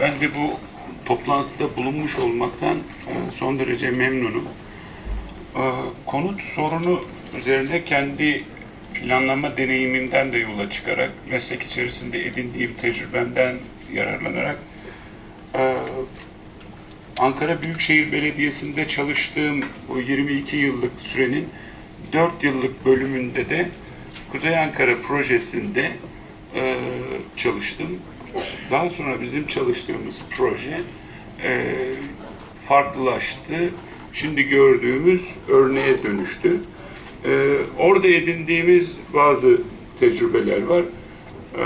Ben de bu toplantıda bulunmuş olmaktan e, son derece memnunum. E, Konut sorunu üzerinde kendi planlama deneyimimden de yola çıkarak, meslek içerisinde edindiğim tecrübemden yararlanarak e, Ankara Büyükşehir Belediyesi'nde çalıştığım bu 22 yıllık sürenin 4 yıllık bölümünde de Kuzey Ankara projesinde çalıştım. Daha sonra bizim çalıştığımız proje e, farklılaştı. Şimdi gördüğümüz örneğe dönüştü. E, orada edindiğimiz bazı tecrübeler var. E,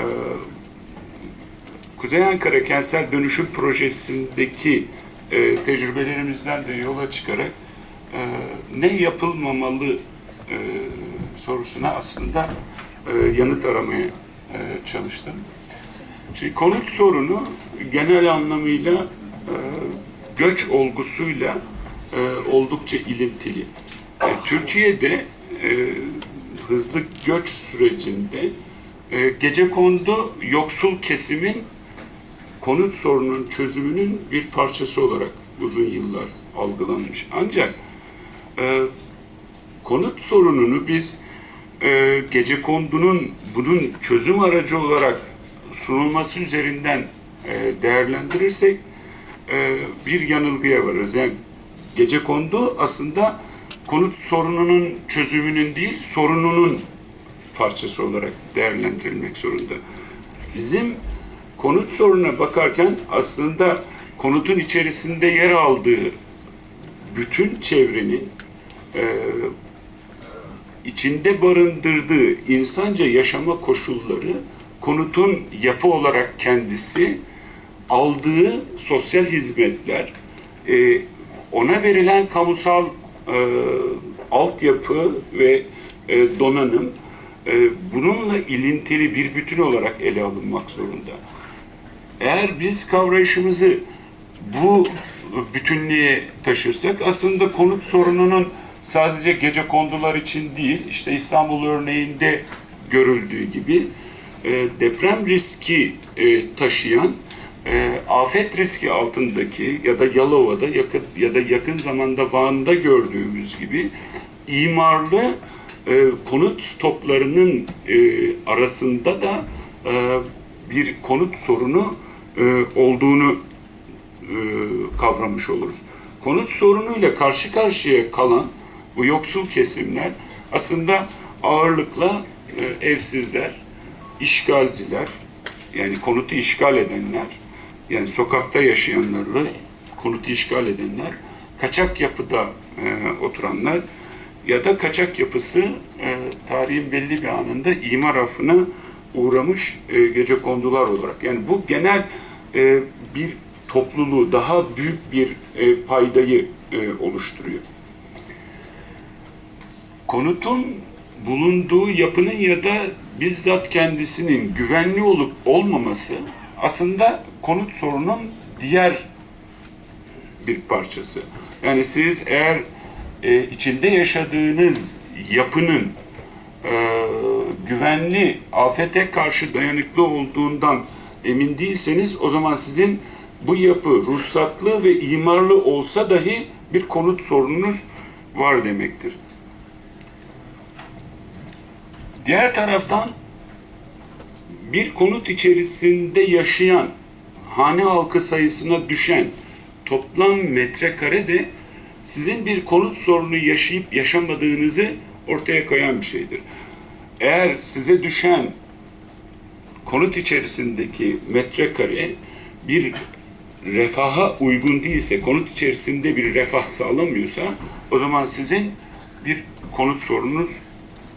Kuzey Ankara Kentsel Dönüşüm Projesi'ndeki e, tecrübelerimizden de yola çıkarak e, ne yapılmamalı e, sorusuna aslında e, yanıt aramaya e, çalıştım. Şimdi konut sorunu genel anlamıyla e, göç olgusuyla e, oldukça ilintili. E, Türkiye'de e, hızlı göç sürecinde e, gecekondu yoksul kesimin konut sorunun çözümünün bir parçası olarak uzun yıllar algılanmış. Ancak e, konut sorununu biz e, gece kondunun bunun çözüm aracı olarak sunulması üzerinden e, değerlendirirsek e, bir yanılgıya varırız. Yani gece kondu aslında konut sorununun çözümünün değil sorununun parçası olarak değerlendirilmek zorunda. Bizim konut sorununa bakarken aslında konutun içerisinde yer aldığı bütün çevrenin e, içinde barındırdığı insanca yaşama koşulları konutun yapı olarak kendisi aldığı sosyal hizmetler e, ona verilen kamusal e, altyapı ve e, donanım e, bununla ilintili bir bütün olarak ele alınmak zorunda. Eğer biz kavrayışımızı bu bütünlüğe taşırsak aslında konut sorununun sadece gece kondular için değil, işte İstanbul örneğinde görüldüğü gibi e, deprem riski e, taşıyan e, afet riski altındaki ya da Yalova'da yakın ya da yakın zamanda Van'da gördüğümüz gibi imarlı konut stoklarının arasında da bir konut sorunu olduğunu kavramış oluruz. Konut sorunuyla karşı karşıya kalan bu yoksul kesimler aslında ağırlıkla evsizler, işgalciler, yani konutu işgal edenler, yani sokakta yaşayanlarla konutu işgal edenler, kaçak yapıda e, oturanlar ya da kaçak yapısı e, tarihin belli bir anında imar affına uğramış e, gece kondular olarak. Yani bu genel e, bir topluluğu, daha büyük bir e, paydayı e, oluşturuyor. Konutun bulunduğu yapının ya da bizzat kendisinin güvenli olup olmaması aslında konut sorunun diğer bir parçası. Yani siz eğer e, içinde yaşadığınız yapının e, güvenli, afete karşı dayanıklı olduğundan emin değilseniz o zaman sizin bu yapı ruhsatlı ve imarlı olsa dahi bir konut sorununuz var demektir. Diğer taraftan bir konut içerisinde yaşayan hane halkı sayısına düşen toplam metrekare de sizin bir konut sorunu yaşayıp yaşamadığınızı ortaya koyan bir şeydir. Eğer size düşen konut içerisindeki metrekare bir refaha uygun değilse, konut içerisinde bir refah sağlamıyorsa o zaman sizin bir konut sorununuz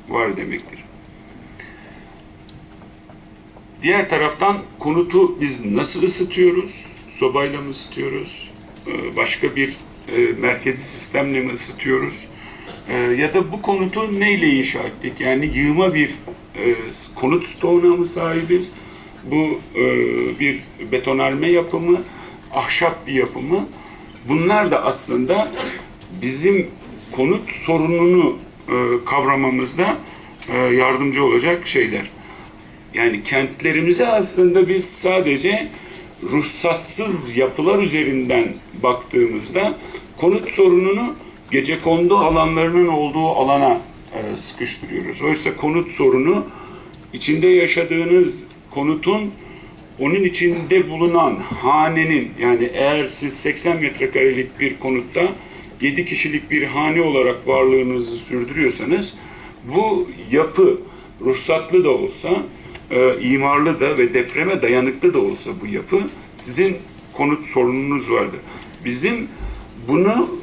var demektir. Diğer taraftan konutu biz nasıl ısıtıyoruz? Sobayla mı ısıtıyoruz? Ee, Başka bir e, merkezi sistemle mi ısıtıyoruz? Ee, Ya da bu konutu neyle inşa ettik? Yani yığma bir e, konut stoğuna mı sahibiz? Bu e, bir betonarme yapımı, ahşap bir yapımı. Bunlar da aslında bizim konut sorununu kavramamızda yardımcı olacak şeyler. Yani kentlerimize aslında biz sadece ruhsatsız yapılar üzerinden baktığımızda konut sorununu gece kondu alanlarının olduğu alana e, sıkıştırıyoruz. Oysa konut sorunu içinde yaşadığınız konutun onun içinde bulunan hanenin yani eğer siz 80 metrekarelik bir konutta 7 kişilik bir hane olarak varlığınızı sürdürüyorsanız bu yapı ruhsatlı da olsa e, imarlı da ve depreme dayanıklı da olsa bu yapı sizin konut sorununuz vardır. Bizim bunu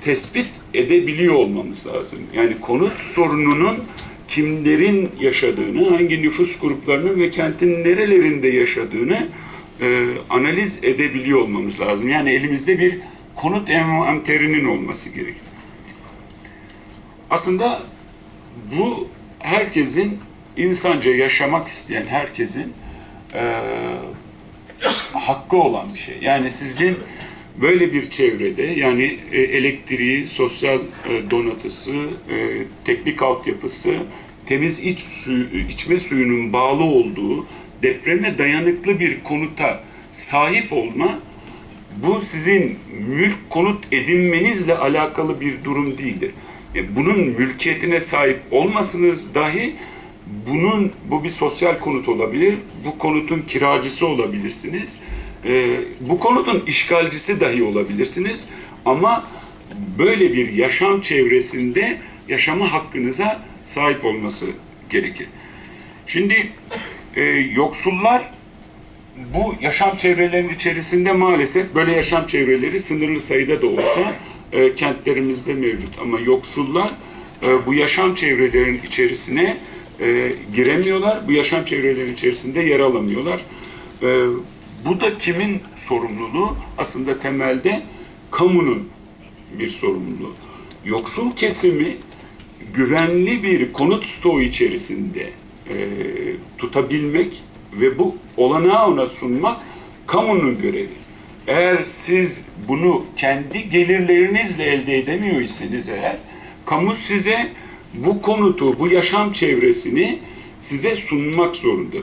tespit edebiliyor olmamız lazım. Yani konut sorununun kimlerin yaşadığını, hangi nüfus gruplarının ve kentin nerelerinde yaşadığını e, analiz edebiliyor olmamız lazım. Yani elimizde bir konut envanterinin olması gerekir. Aslında bu herkesin insanca yaşamak isteyen herkesin e, hakkı olan bir şey. Yani sizin böyle bir çevrede yani e, elektriği, sosyal e, donatısı, e, teknik altyapısı, temiz iç suyu, içme suyunun bağlı olduğu depreme dayanıklı bir konuta sahip olma bu sizin mülk konut edinmenizle alakalı bir durum değildir. E, Bunun mülkiyetine sahip olmasınız dahi bunun bu bir sosyal konut olabilir. Bu konutun kiracısı olabilirsiniz. E, bu konutun işgalcisi dahi olabilirsiniz. Ama böyle bir yaşam çevresinde yaşama hakkınıza sahip olması gerekir. Şimdi e, yoksullar bu yaşam çevrelerinin içerisinde maalesef böyle yaşam çevreleri sınırlı sayıda da olsa e, kentlerimizde mevcut. Ama yoksullar e, bu yaşam çevrelerinin içerisine e, giremiyorlar. Bu yaşam çevrelerinin içerisinde yer alamıyorlar. E, bu da kimin sorumluluğu? Aslında temelde kamunun bir sorumluluğu. Yoksul kesimi güvenli bir konut stoğu içerisinde e, tutabilmek ve bu olanağı ona sunmak kamunun görevi. Eğer siz bunu kendi gelirlerinizle elde edemiyor iseniz eğer, kamu size bu konutu, bu yaşam çevresini size sunmak zorundadır.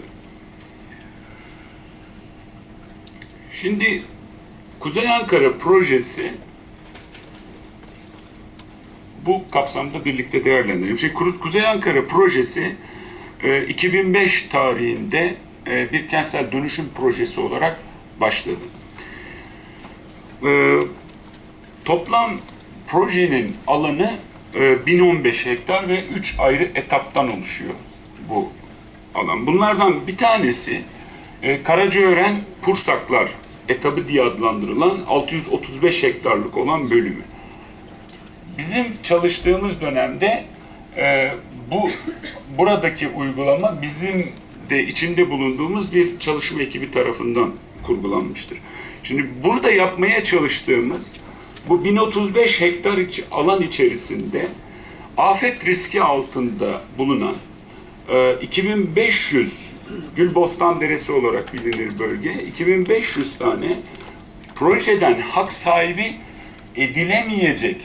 Şimdi Kuzey Ankara projesi bu kapsamda birlikte değerlendirelim. Şey, Kuzey Ankara projesi e, 2005 tarihinde e, bir kentsel dönüşüm projesi olarak başladı. E, toplam projenin alanı e, 1015 hektar ve 3 ayrı etaptan oluşuyor bu alan. Bunlardan bir tanesi e, Karacaören Pursaklar etabı diye adlandırılan 635 hektarlık olan bölümü. Bizim çalıştığımız dönemde e, bu buradaki uygulama bizim de içinde bulunduğumuz bir çalışma ekibi tarafından kurgulanmıştır. Şimdi burada yapmaya çalıştığımız bu 1035 hektar alan içerisinde afet riski altında bulunan e, 2500 Gülbostan Deresi olarak bilinir bölge. 2500 tane projeden hak sahibi edilemeyecek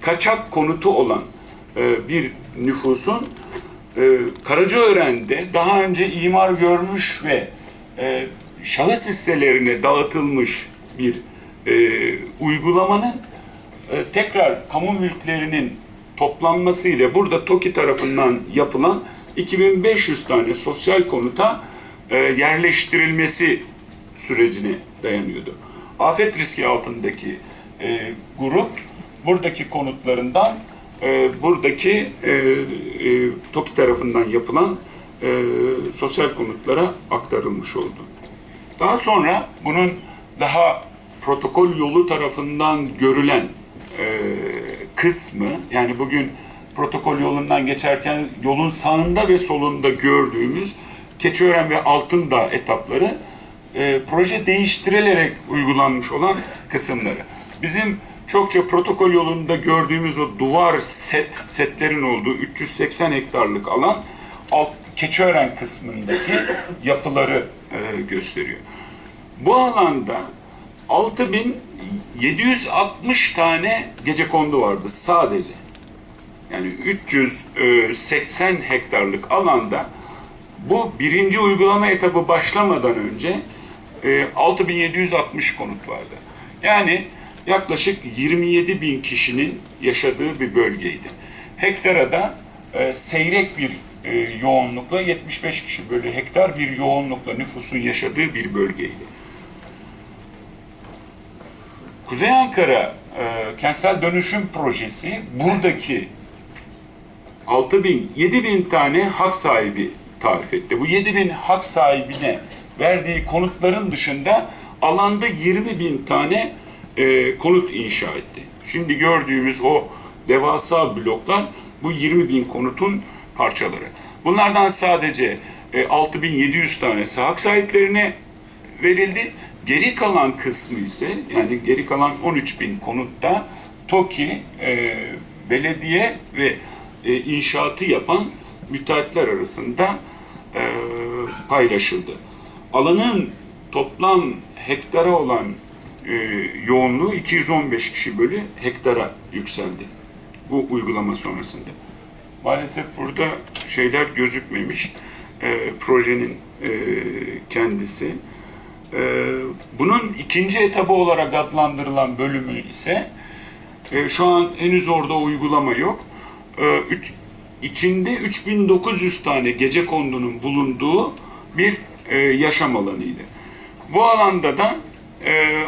kaçak konutu olan e, bir nüfusun e, Karacaören'de daha önce imar görmüş ve e, şahıs hisselerine dağıtılmış bir e, uygulamanın e, tekrar kamu mülklerinin toplanması ile burada TOKİ tarafından yapılan 2500 tane sosyal konuta e, yerleştirilmesi sürecine dayanıyordu. Afet riski altındaki e, grup buradaki konutlarından e, buradaki e, e, TOKİ tarafından yapılan e, sosyal konutlara aktarılmış oldu. Daha sonra bunun daha protokol yolu tarafından görülen e, kısmı yani bugün protokol yolundan geçerken yolun sağında ve solunda gördüğümüz Keçiören ve Altındağ etapları e, proje değiştirilerek uygulanmış olan kısımları. Bizim çokça protokol yolunda gördüğümüz o duvar set setlerin olduğu 380 hektarlık alan alt Keçiören kısmındaki yapıları e, gösteriyor. Bu alanda 6760 tane gece kondu vardı sadece. Yani 380 hektarlık alanda bu birinci uygulama etabı başlamadan önce e, 6760 konut vardı. Yani yaklaşık 27 bin kişinin yaşadığı bir bölgeydi. Hektara da e, seyrek bir e, yoğunlukla 75 kişi bölü hektar bir yoğunlukla nüfusun yaşadığı bir bölgeydi. Kuzey Ankara e, kentsel dönüşüm projesi buradaki 6 bin, 7 bin tane hak sahibi tarif etti. Bu 7 bin hak sahibine verdiği konutların dışında alanda 20 bin tane e, konut inşa etti. Şimdi gördüğümüz o devasa bloklar bu 20 bin konutun parçaları. Bunlardan sadece e, 6700 tanesi hak sahiplerine verildi. Geri kalan kısmı ise yani geri kalan 13 bin konutta TOKİ, e, belediye ve e, inşaatı yapan müteahhitler arasında e, paylaşıldı. Alanın toplam hektara olan e, yoğunluğu 215 kişi bölü hektara yükseldi bu uygulama sonrasında. Maalesef burada şeyler gözükmemiş. E, projenin e, kendisi. E, bunun ikinci etabı olarak adlandırılan bölümü ise e, şu an henüz orada uygulama yok. E, üç, içinde 3900 tane gece kondunun bulunduğu bir e, yaşam alanıydı. Bu alanda da e,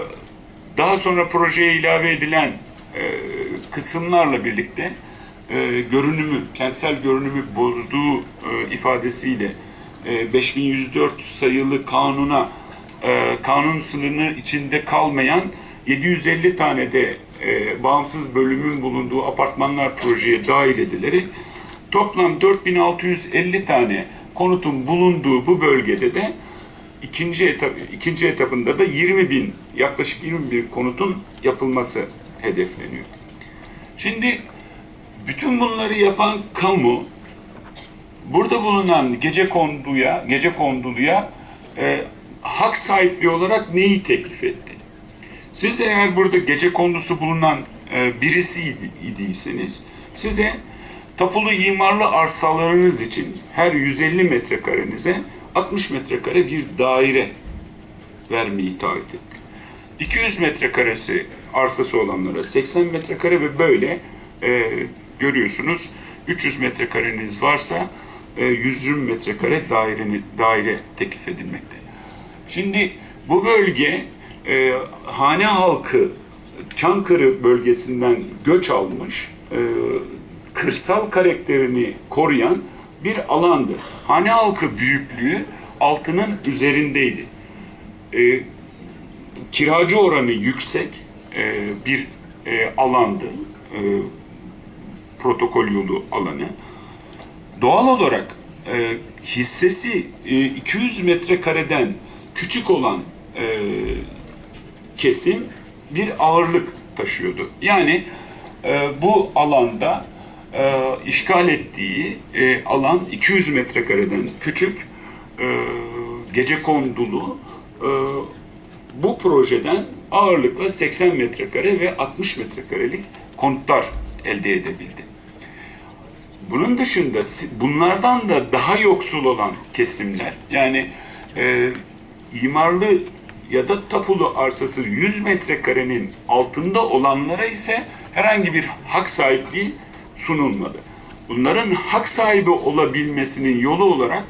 daha sonra projeye ilave edilen kısımlarla birlikte görünümü, kentsel görünümü bozduğu ifadesiyle e, 5104 sayılı kanuna e, kanun sınırının içinde kalmayan 750 tane de e, bağımsız bölümün bulunduğu apartmanlar projeye dahil edilerek toplam 4650 tane konutun bulunduğu bu bölgede de ikinci etap ikinci etapında da 20 bin yaklaşık 20 bin konutun yapılması hedefleniyor. Şimdi bütün bunları yapan kamu burada bulunan gece konduya, gece konduluya e, hak sahipliği olarak neyi teklif etti? Siz eğer burada gece kondusu bulunan e, birisi idi- idiyseniz size tapulu imarlı arsalarınız için her 150 metrekarenize 60 metrekare bir daire vermeyi taahhüt etti. 200 metrekaresi arsası olanlara 80 metrekare ve böyle e, görüyorsunuz 300 metrekareniz varsa e, 120 metrekare daireni, daire teklif edilmekte. Şimdi bu bölge e, hane halkı Çankırı bölgesinden göç almış, e, kırsal karakterini koruyan bir alandı. Hane halkı büyüklüğü altının üzerindeydi. E, kiracı oranı yüksek e, bir e, alandı. E, protokol yolu alanı. Doğal olarak e, hissesi e, 200 metrekareden küçük olan e, kesim bir ağırlık taşıyordu. Yani e, bu alanda e, işgal ettiği e, alan 200 metrekareden küçük, e, gece kondulu, e, bu projeden ağırlıkla 80 metrekare ve 60 metrekarelik konutlar elde edebildi. Bunun dışında bunlardan da daha yoksul olan kesimler yani e, imarlı ya da tapulu arsası 100 metrekarenin altında olanlara ise herhangi bir hak sahipliği sunulmadı. Bunların hak sahibi olabilmesinin yolu olarak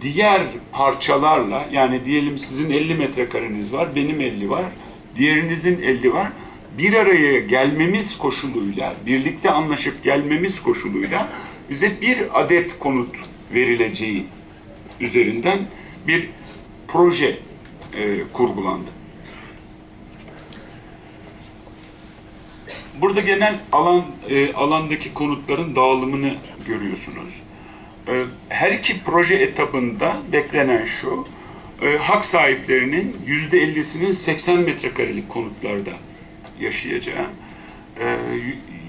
diğer parçalarla yani diyelim sizin 50 metrekareniz var, benim 50 var, diğerinizin 50 var. Bir araya gelmemiz koşuluyla, birlikte anlaşıp gelmemiz koşuluyla bize bir adet konut verileceği üzerinden bir proje e, kurgulandı. Burada genel alan e, alandaki konutların dağılımını görüyorsunuz. E, her iki proje etabında beklenen şu, e, hak sahiplerinin yüzde ellisinin 80 metrekarelik konutlarda yaşayacağı, e,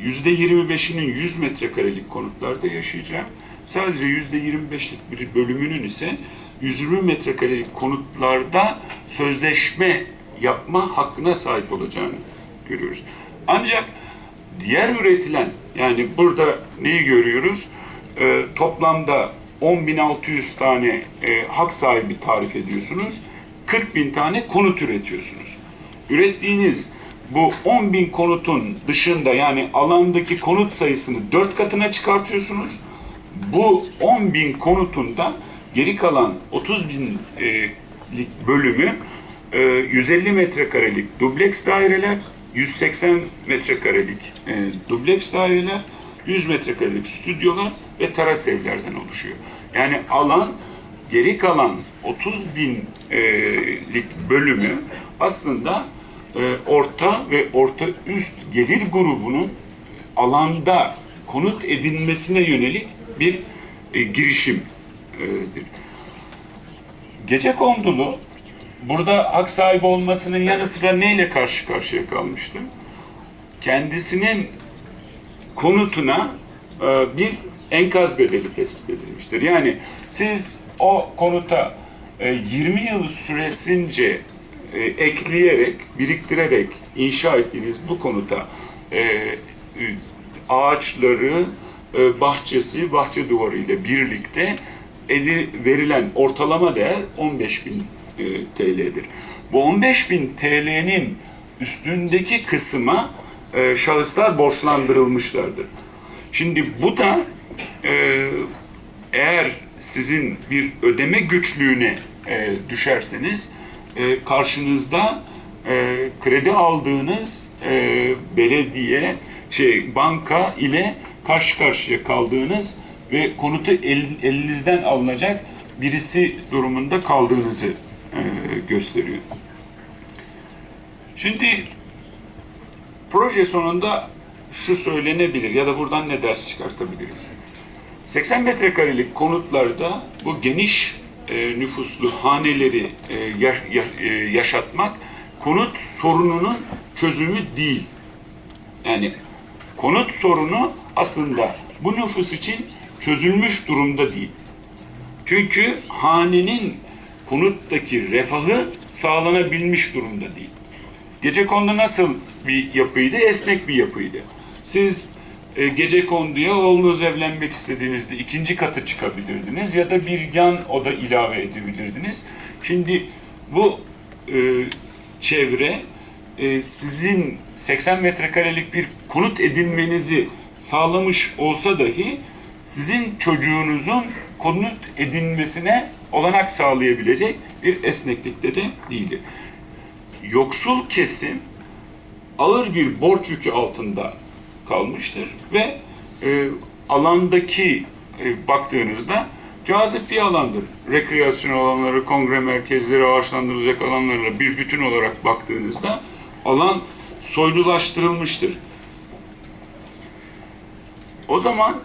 yüzde 25'inin 100 metrekarelik konutlarda yaşayacağı, sadece yüzde 25'lik bir bölümünün ise 120 metrekarelik konutlarda sözleşme yapma hakkına sahip olacağını görüyoruz. Ancak diğer üretilen yani burada neyi görüyoruz? Ee, toplamda 10.600 tane e, hak sahibi tarif ediyorsunuz. 40 bin tane konut üretiyorsunuz. Ürettiğiniz bu 10 bin konutun dışında yani alandaki konut sayısını 4 katına çıkartıyorsunuz. Bu 10 bin konutunda geri kalan 30 binlik bölümü e, 150 metrekarelik dubleks daireler, 180 metrekarelik e, dubleks daireler, 100 metrekarelik stüdyolar ve teras evlerden oluşuyor. Yani alan geri kalan 30 binlik bölümü aslında e, orta ve orta üst gelir grubunun alanda konut edinmesine yönelik bir e, girişimdir. Gece kondulu burada hak sahibi olmasının yanı sıra neyle karşı karşıya kalmıştı? Kendisinin konutuna e, bir enkaz bedeli tespit edilmiştir. Yani siz o konuta e, 20 yıl süresince e, ekleyerek, biriktirerek inşa ettiğiniz bu konuta e, ağaçları, e, bahçesi, bahçe duvarı ile birlikte edi, verilen ortalama değer 15 bin e, TL'dir. Bu 15 bin TL'nin üstündeki kısma e, şahıslar borçlandırılmışlardır. Şimdi bu da e, eğer sizin bir ödeme güçlüğüne e, düşerseniz e, karşınızda e, kredi aldığınız e, belediye, şey banka ile karşı karşıya kaldığınız ve konutu el, elinizden alınacak birisi durumunda kaldığınızı e, gösteriyor. Şimdi proje sonunda şu söylenebilir ya da buradan ne ders çıkartabiliriz? 80 metrekarelik konutlarda bu geniş e, nüfuslu haneleri e, yaş, ya, e, yaşatmak konut sorununun çözümü değil. Yani konut sorunu aslında bu nüfus için çözülmüş durumda değil. Çünkü hanenin konuttaki refahı sağlanabilmiş durumda değil. Gece kondu nasıl bir yapıydı? Esnek bir yapıydı. Siz e, gece konduya oğlunuz evlenmek istediğinizde ikinci katı çıkabilirdiniz ya da bir yan oda ilave edebilirdiniz. Şimdi bu e, çevre e, sizin 80 metrekarelik bir konut edinmenizi sağlamış olsa dahi sizin çocuğunuzun konut edinmesine olanak sağlayabilecek bir esneklikte de değildir. Yoksul kesim ağır bir borç yükü altında kalmıştır ve e, alandaki e, baktığınızda cazip bir alandır. Rekreasyon alanları, kongre merkezleri, ağaçlandırılacak alanlarla bir bütün olarak baktığınızda alan soylulaştırılmıştır. O zaman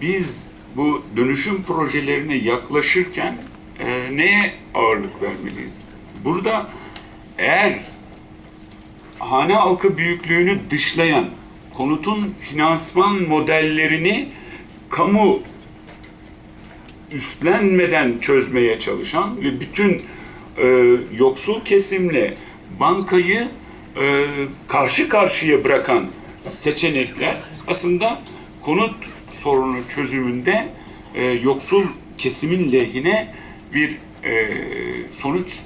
biz bu dönüşüm projelerine yaklaşırken e, neye ağırlık vermeliyiz? Burada eğer hane halkı büyüklüğünü dışlayan konutun finansman modellerini kamu üstlenmeden çözmeye çalışan ve bütün e, yoksul kesimle bankayı e, karşı karşıya bırakan seçenekler aslında konut sorunu çözümünde e, yoksul kesimin lehine bir e, sonuç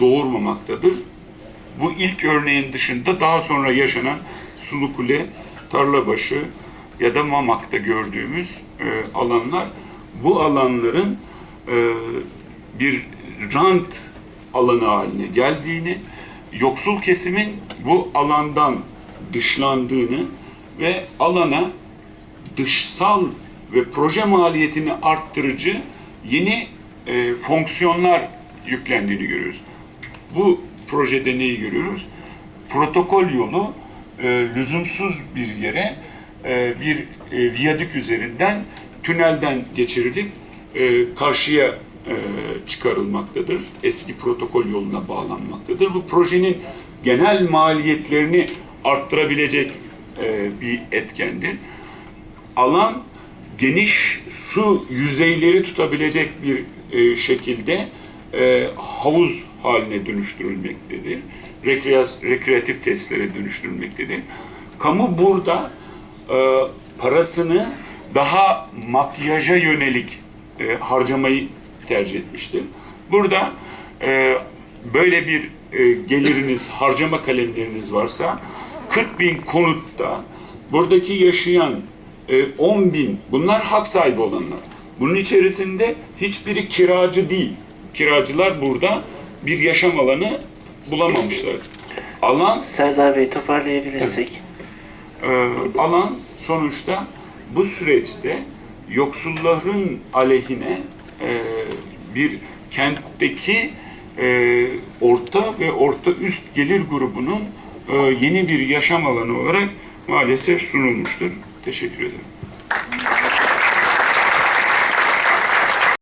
doğurmamaktadır. Bu ilk örneğin dışında daha sonra yaşanan Sulukule, Tarlabaşı ya da Mamak'ta gördüğümüz e, alanlar bu alanların e, bir rant alanı haline geldiğini, yoksul kesimin bu alandan dışlandığını ve alana dışsal ve proje maliyetini arttırıcı yeni e, fonksiyonlar yüklendiğini görüyoruz. Bu projede neyi görüyoruz? Protokol yolu e, lüzumsuz bir yere e, bir e, viyadük üzerinden tünelden geçirilip e, karşıya e, çıkarılmaktadır. Eski protokol yoluna bağlanmaktadır. Bu projenin genel maliyetlerini arttırabilecek e, bir etkendir. Alan geniş su yüzeyleri tutabilecek bir e, şekilde e, havuz haline dönüştürülmektedir. Rekreas, rekreatif testlere dönüştürülmektedir. Kamu burada e, parasını daha makyaja yönelik e, harcamayı tercih etmiştir. Burada e, böyle bir e, geliriniz, harcama kalemleriniz varsa 40 bin konutta buradaki yaşayan 10 bin, bunlar hak sahibi olanlar. Bunun içerisinde hiçbiri kiracı değil. Kiracılar burada bir yaşam alanı bulamamışlar. Alan Serdar Bey toparlayabilirsek. e, alan sonuçta bu süreçte yoksulların aleyhine e, bir kentteki e, orta ve orta üst gelir grubunun e, yeni bir yaşam alanı olarak maalesef sunulmuştur. Teşekkür ederim.